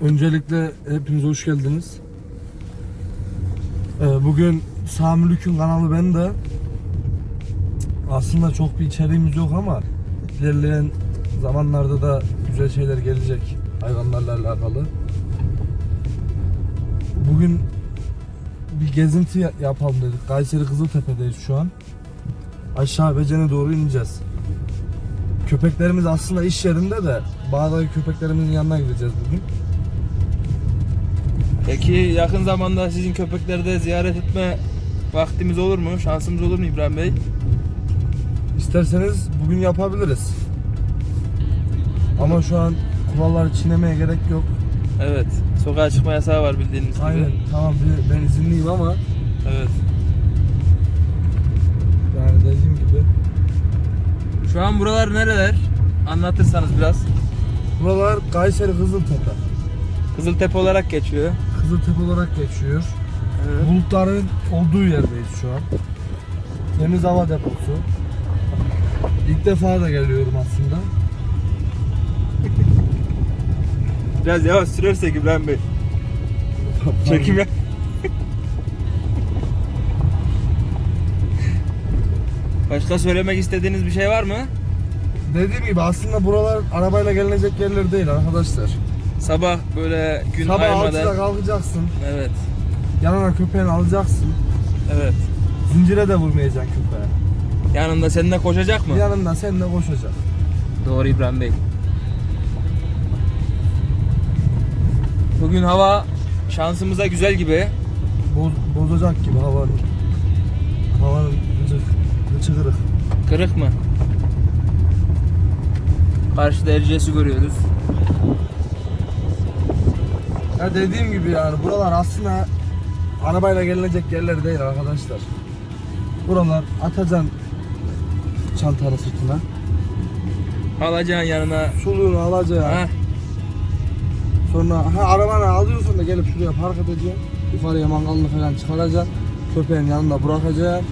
Öncelikle hepiniz hoş geldiniz. Ee, bugün Sami Lük'ün kanalı ben de. Aslında çok bir içeriğimiz yok ama ilerleyen zamanlarda da güzel şeyler gelecek hayvanlarla alakalı. Bugün bir gezinti ya- yapalım dedik. Kayseri Kızıltepe'deyiz şu an. Aşağı Becen'e doğru ineceğiz. Köpeklerimiz aslında iş yerinde de bağdaki köpeklerimizin yanına gideceğiz bugün. Peki yakın zamanda sizin köpekleri de ziyaret etme vaktimiz olur mu? Şansımız olur mu İbrahim Bey? İsterseniz bugün yapabiliriz. Ama şu an kuralları çiğnemeye gerek yok. Evet. Sokağa çıkma yasağı var bildiğiniz gibi. Aynen tamam ben izinliyim ama Evet. yani dediğim gibi Şu an buralar nereler? Anlatırsanız biraz. buralar Kayseri Kızıltepe. Kızıltepe olarak geçiyor. Kızıltepe olarak geçiyor. Evet. Bulutların olduğu yerdeyiz şu an. Temiz hava deposu. İlk defa da geliyorum aslında. Biraz yavaş sürersek İbrahim Bey. Çekim yap. Başka söylemek istediğiniz bir şey var mı? Dediğim gibi aslında buralar arabayla gelinecek yerler değil arkadaşlar. Sabah böyle gün Sabah 6'da aymadan. kalkacaksın. Evet. Yanına köpeğini alacaksın. Evet. Zincire de vurmayacaksın köpeğe. Yanında seninle koşacak mı? Yanından seninle koşacak. Doğru İbrahim Bey. Bugün hava şansımıza güzel gibi. Boz, bozacak gibi havanın. Havanın gıçı kırık. Kırık mı? Karşıda Erciyes'i görüyoruz. Ya dediğim gibi yani buralar aslında arabayla gelinecek yerler değil arkadaşlar. Buralar atacaksın çantanı sırtına. Alacaksın yanına. Suluğunu alacaksın. Ha, Sonra ha arabanı alıyorsun da gelip şuraya park edeceksin. Yukarıya mangalını falan çıkaracaksın. Köpeğin yanında bırakacaksın.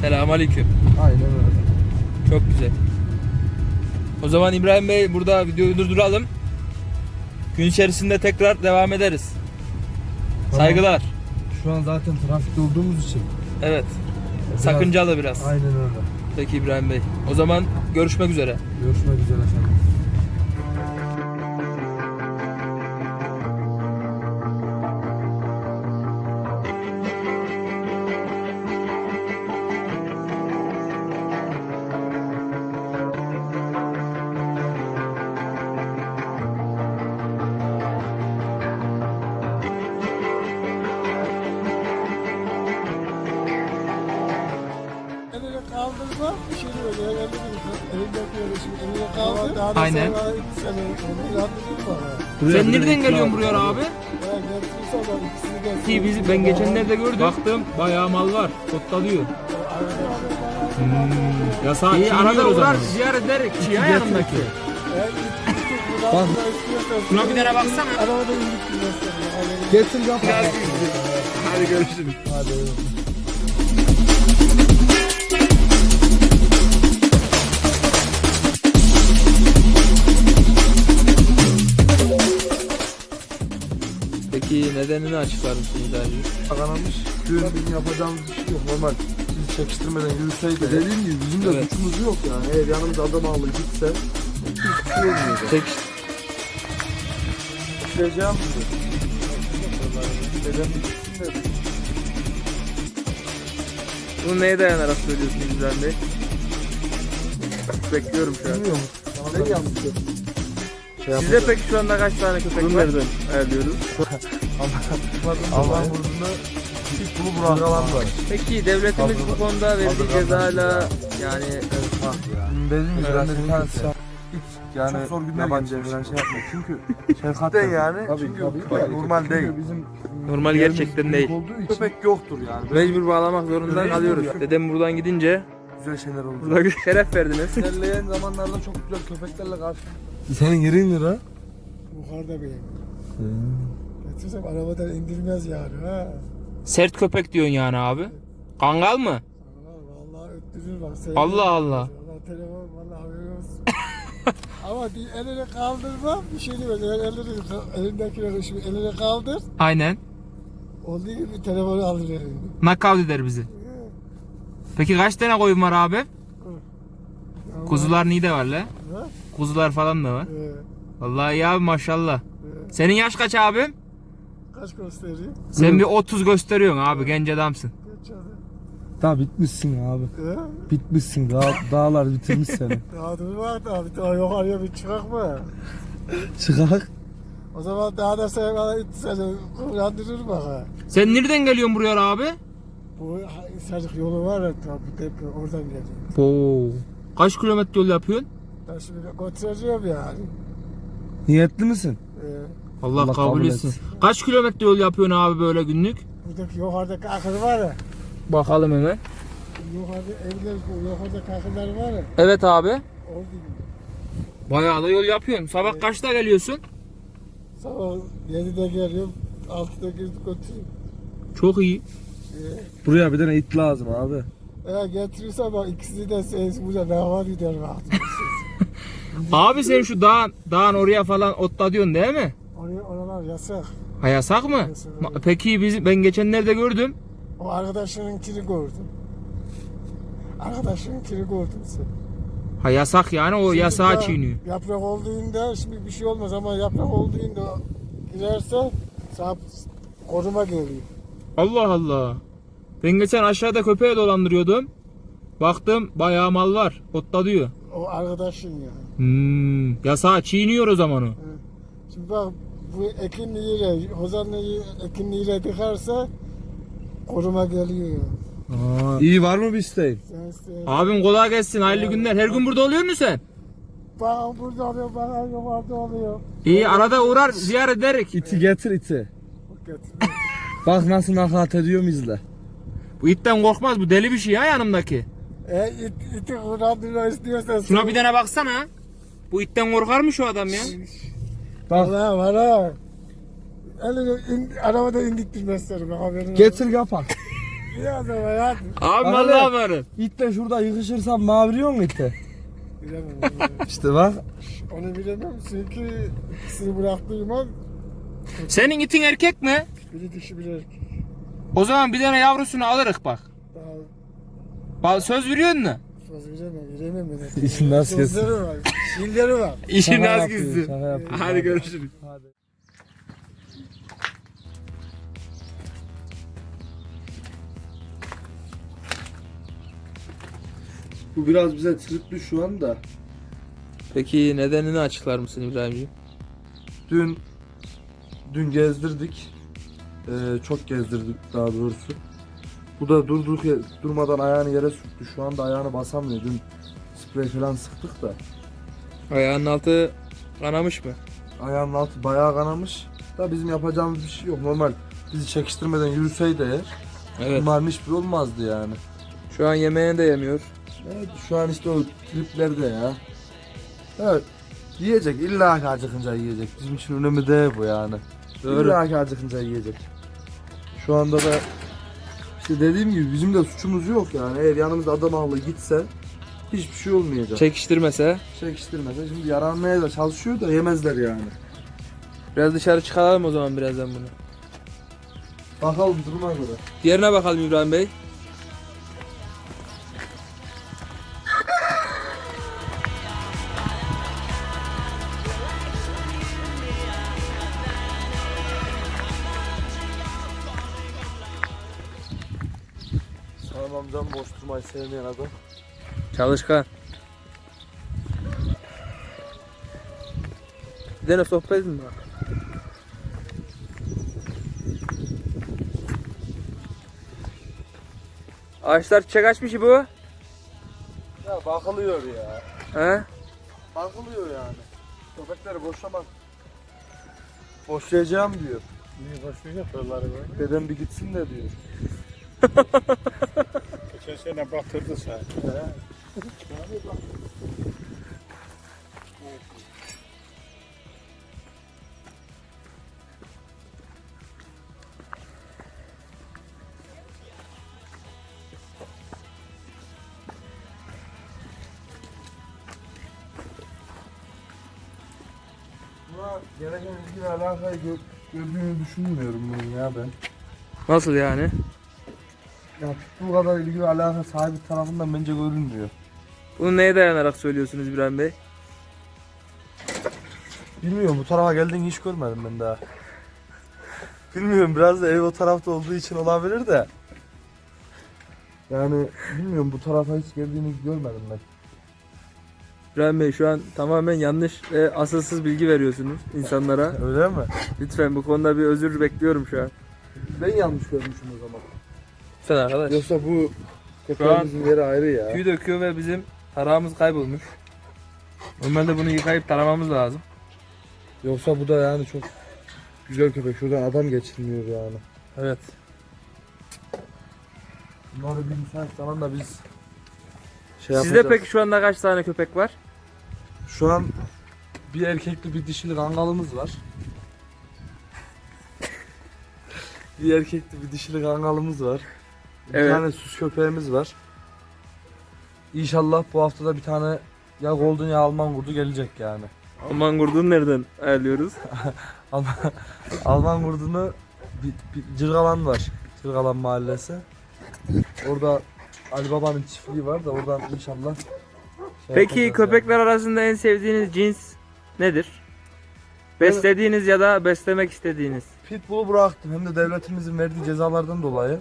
selam aleyküm. Aynen öyle. Çok güzel. O zaman İbrahim Bey burada videoyu durduralım. Gün içerisinde tekrar devam ederiz. Tamam. Saygılar. Şu an zaten trafikte olduğumuz için. Evet. biraz- Sakıncalı biraz. Aynen öyle. Peki İbrahim Bey. O zaman görüşmek üzere. Görüşmek üzere Aynen. Sen nereden geliyorsun buraya abi? Ki biz ben geçenlerde gördüm. Baktım bayağı mal var. Kottalıyor. Yasağı İyi çiğniyor arada o zaman. uğrar ziyaret ederek ya yanındaki. İstiyorsan. Şuna bir tane baksana. Arabada indik Getir yap. Hadi görüşürüz. Hadi. Peki nedenini açıklar mısınız abi? Kazanmış. Düğün bizim yapacağımız bir şey yok. Normal bizi çekiştirmeden yürüseydi. Dediğim gibi bizim de Evet. suçumuz yok yani. Eğer yanımızda adam ağlı gitse hiçbir şey olmayacak. Tek Gideceğim dedi. Gideceğim gitsin dedi. bunu neye dayanarak söylüyorsunuz İbrahim Bey? Bekliyorum şu an. Bilmiyorum. Sana ne yanlış yok. Şey Sizde peki şu anda kaç tane köpek var? Nereden ayarlıyoruz? Allah'ın vurduğunda hiç bunu bırakan var. Peki devletimiz bu konuda verdiği cezayla yani Dediğim gibi ben de bir tanesi yani Çok zor günler yabancı falan şey yapma. Çünkü şefkatten yani. çünkü normal değil. Bizim normal gerçekten değil. olduğu için köpek yoktur yani. Böyle Mecbur bağlamak zorunda kalıyoruz. ya. Dedem buradan gidince güzel şeyler burada şeref verdiniz. İlerleyen zamanlarda çok güzel köpeklerle karşı. Senin yerin lira. Yukarıda bir yer. Getirsem arabadan indirmez yani ha. Sert köpek diyorsun yani abi. Kangal mı? Vallahi öttürür bak. Allah Allah. Valla telefon valla haberi olsun. Ama bir elini kaldırma bir şey diyor. Elini, elindekileri şimdi elini kaldır. Aynen. Olduğu gibi telefonu alır elini. Knockout eder bizi. Peki kaç tane koyun var abi? Kuzular niye de var la? Ha? Kuzular falan da var. Ee, Vallahi iyi abi maşallah. Senin yaş kaç abim? kaç gösteriyor? Sen bir 30 gösteriyorsun abi genç adamsın. Kaç adı? Daha bitmişsin abi. Ee? Bitmişsin. Dağ, dağlar bitirmiş seni. Daha dur bak daha bir daha yukarıya bir çıkak mı? Çıkak. O zaman daha da sen bana itti seni kıvrandırır bak ha. Sen nereden geliyorsun buraya abi? Bu Sarık yolu var ya tabi oradan geliyor. Oo. Kaç kilometre yol yapıyorsun? Ben şimdi götüreceğim yani. Niyetli misin? Ee, Allah, Allah kabul kabul etsin. etsin. Kaç kilometre yol yapıyorsun abi böyle günlük? buradaki yukarıdaki akıl var ya. Bakalım hemen. Yukarıda evler, bu yukarıdaki akıllar var ya. Evet abi. Orada. Bayağı da yol yapıyorsun. Sabah kaçta geliyorsun? Sabah 7'de geliyorum, 6'da gidip götürüyorum. Çok iyi. Ee, Buraya bir tane it lazım abi. Eğer getirirse bak ikisi de sensin burada ne var gider. Abi sen şu dağın, dağın oraya falan otla diyorsun değil mi? Oraya, oralar yasak. Ha yasak mı? Yasak, Ma- evet. Peki biz ben geçenlerde gördüm. O arkadaşınınkini gördüm. Arkadaşınınkini gördüm sen. Ha yasak yani o Şimdi yasağı daha çiğniyor. Yaprak olduğunda şimdi bir şey olmaz ama yaprak olduğunda girerse sağ koruma geliyor. Allah Allah. Ben geçen aşağıda köpeğe dolandırıyordum. Baktım bayağı mal var. Otla diyor. O arkadaşın ya. Hmm, yasağı çiğniyor o zaman o. Şimdi bak bu ekinli yere, hozanlı ekinli yere dikerse koruma geliyor. Aa. İyi var mı bir isteğin? Sen, sen, Abim kolay gelsin. Hayırlı günler. Her gün burada oluyor musun sen? bana burada oluyor, bana yukarıda oluyor. İyi arada uğrar ziyaret ederek. İti getir iti. Bak getir. Bak nasıl nakaat ediyorum izle. Bu itten korkmaz. Bu deli bir şey ya yanımdaki. e, it, iti kurandırma istiyorsan Şuna bir tane baksana. Bu itten korkar mı şu adam ya? Bak Valla valla. Elini in, arabada indiktirmezler bak haberin getir kapak. Ya zaman ya. Abi vallahi varım. İt de şurada yıkışırsan maviriyor mu? Bilemem. bilemem. İşte bak. Onu bilemem çünkü ikisini bıraktığım an Senin itin erkek mi? biri dişi biri erkek. O zaman bir tane yavrusunu alırız bak. Ba- Söz veriyorsun mu? söz veremem, veremem ben. İşin nasıl Sözleri var, şiirleri var. İşin şaka yapıyor. Hadi görüşürüz. Hadi. Bu biraz bize tripli şu anda. Peki nedenini açıklar mısın İbrahimciğim? Dün dün gezdirdik. Ee, çok gezdirdik daha doğrusu. Bu da durduk durmadan ayağını yere sürttü. Şu anda ayağını basamıyor. Dün sprey falan sıktık da. Ayağının altı kanamış mı? Ayağının altı bayağı kanamış. Da bizim yapacağımız bir şey yok. Normal bizi çekiştirmeden yürüseydi eğer Evet. umarım hiçbir olmazdı yani. Şu an yemeğini de yemiyor. Evet şu an işte o triplerde ya. Evet. Yiyecek illa ki acıkınca yiyecek. Bizim için önemli değil bu yani. Doğru. İlla ki acıkınca yiyecek. Şu anda da işte dediğim gibi bizim de suçumuz yok yani. Eğer yanımızda adam akıllı gitse hiçbir şey olmayacak. Çekiştirmese. Çekiştirmese şimdi yaranmaya da çalışıyor da yemezler yani. Biraz dışarı çıkaralım o zaman birazdan bunu. Bakalım duruma göre. Diğerine bakalım İbrahim Bey. Amcam boş durmayı sevmeyen adam. Çalışkan. Bir tane sohbet mi var? Ağaçlar çiçek açmış bu. Ya bakılıyor ya. He? Bakılıyor yani. Köpekleri boşlamak. Boşlayacağım diyor. Niye böyle? Dedem bir gitsin de diyor. Sene batırdı sen. Gereken ilgi ve alakayı gö gördüğünü düşünmüyorum ben ya ben. Nasıl yani? Ya bu kadar ilgi ve alaka sahibi tarafından bence görünmüyor. Bunu neye dayanarak söylüyorsunuz İbrahim Bey? Bilmiyorum bu tarafa geldiğini hiç görmedim ben daha. Bilmiyorum biraz da ev o tarafta olduğu için olabilir de. Yani bilmiyorum bu tarafa hiç geldiğini görmedim ben. İbrahim Bey şu an tamamen yanlış ve asılsız bilgi veriyorsunuz insanlara. Öyle mi? Lütfen bu konuda bir özür bekliyorum şu an. Ben yanlış görmüşüm o zaman. Lütfen arkadaş. Yoksa bu köpeğimizin yeri ayrı ya. Tüy döküyor ve bizim tarağımız kaybolmuş. Normalde bunu yıkayıp taramamız lazım. Yoksa bu da yani çok güzel köpek. Şuradan adam geçirmiyor yani. Evet. Bunları bir müsait zamanda biz şey Sizde yapacağız. peki şu anda kaç tane köpek var? Şu an bir erkekli bir dişili kangalımız var. bir erkekli bir dişili kangalımız var. Bir Evet. tane süs köpeğimiz var. İnşallah bu haftada bir tane ya golden ya Alman kurdu gelecek yani. Aman kurdun nereden ayarlıyoruz? Alman, Alman kurdunu bir, bir Cırgalan var. Cırgalan mahallesi. Orada Ali Baba'nın çiftliği var da oradan inşallah şey Peki köpekler arasında en sevdiğiniz cins nedir? Beslediğiniz ya da beslemek istediğiniz. Pitbull'u bıraktım hem de devletimizin verdiği cezalardan dolayı.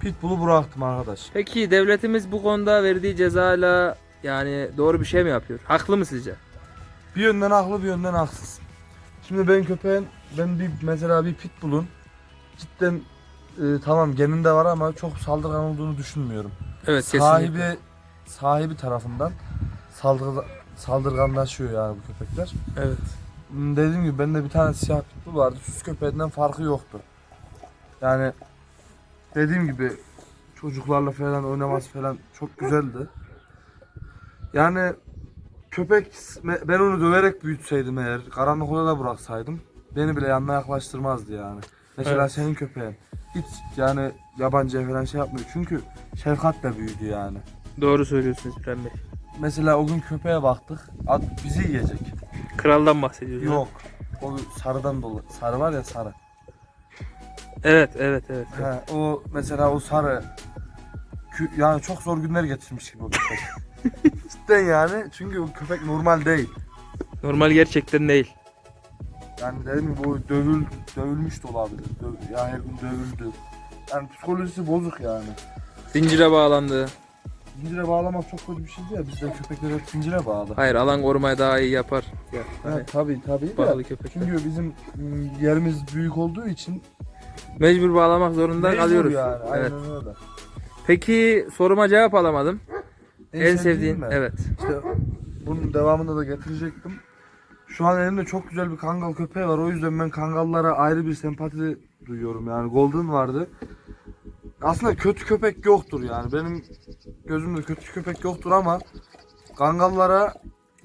Pitbull'u bıraktım arkadaş. Peki devletimiz bu konuda verdiği cezayla yani doğru bir şey mi yapıyor? Haklı mı sizce? Bir yönden haklı bir yönden haksız. Şimdi ben köpeğin, ben bir mesela bir pitbull'un cidden e, tamam geninde var ama çok saldırgan olduğunu düşünmüyorum. Evet sahibi sahibi tarafından saldırga, saldırganlaşıyor yani bu köpekler. Evet. Dediğim gibi bende bir tane siyah pitbull vardı. Süs köpeğinden farkı yoktu. Yani dediğim gibi çocuklarla falan oynaması falan çok güzeldi. Yani köpek ben onu döverek büyütseydim eğer karanlık odada bıraksaydım beni bile yanına yaklaştırmazdı yani. Mesela Evet. senin köpeğin hiç yani yabancıya falan şey yapmıyor. Çünkü şefkatle büyüdü yani. Doğru söylüyorsunuz İbrahim Bey. Mesela o gün köpeğe baktık. At bizi yiyecek. Kraldan bahsediyoruz. Yok. O sarıdan dolayı. Sarı var ya sarı. Evet, evet, evet. He, o mesela o sarı kü- yani çok zor günler geçirmiş gibi o köpek. Cidden yani çünkü o köpek normal değil. Normal gerçekten değil. Yani dedim gibi bu dövül, dövülmüş de olabilir. Döv, ya her gün dövüldü. Yani psikolojisi bozuk yani. Zincire bağlandı. Zincire bağlamak çok kötü bir şey değil ya. Bizde köpekler hep zincire bağlı. Hayır, alan korumayı daha iyi yapar. Ya, hani Evet, tabii tabii de. bağlı köpekler. Çünkü bizim yerimiz büyük olduğu için Mecbur bağlamak zorunda mecbur kalıyoruz. yani. Aynen Evet. öyle. Peki soruma cevap alamadım. En, sevdiğin, mi? evet. İşte bunun devamında da getirecektim. Şu an elimde çok güzel bir kangal köpeği var. O yüzden ben kangallara ayrı bir sempati duyuyorum. Yani Golden vardı. Aslında kötü köpek yoktur yani. Benim gözümde kötü köpek yoktur ama kangallara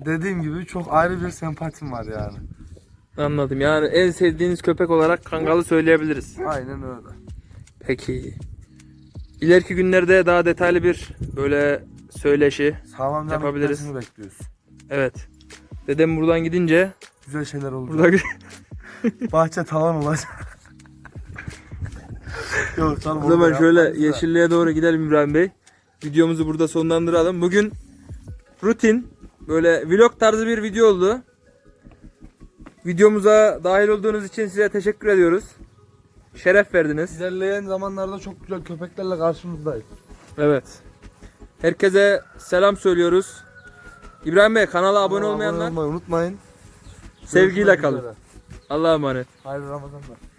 dediğim gibi çok ayrı bir sempatim var yani. Anladım. Yani en sevdiğiniz köpek olarak kangalı söyleyebiliriz. Aynen öyle. Peki. İleriki günlerde daha detaylı bir böyle söyleşi. Sağlam Yapabiliriz. bekliyoruz. Evet. Dedem buradan gidince Güzel şeyler olacak. burada Bahçe tavan olacak. Yok o zaman şöyle yeşilliğe doğru gidelim İbrahim Bey. Videomuzu burada sonlandıralım. Bugün rutin böyle vlog tarzı bir video oldu. Videomuza dahil olduğunuz için size teşekkür ediyoruz. Şeref verdiniz. İlerleyen zamanlarda çok güzel köpeklerle karşınızdayız. Evet. Herkese selam söylüyoruz. İbrahim Bey kanala abone olmayanlar olmayı unutmayın. sevgiyle kalın. Allah'a emanet. Hayırlı Ramazanlar.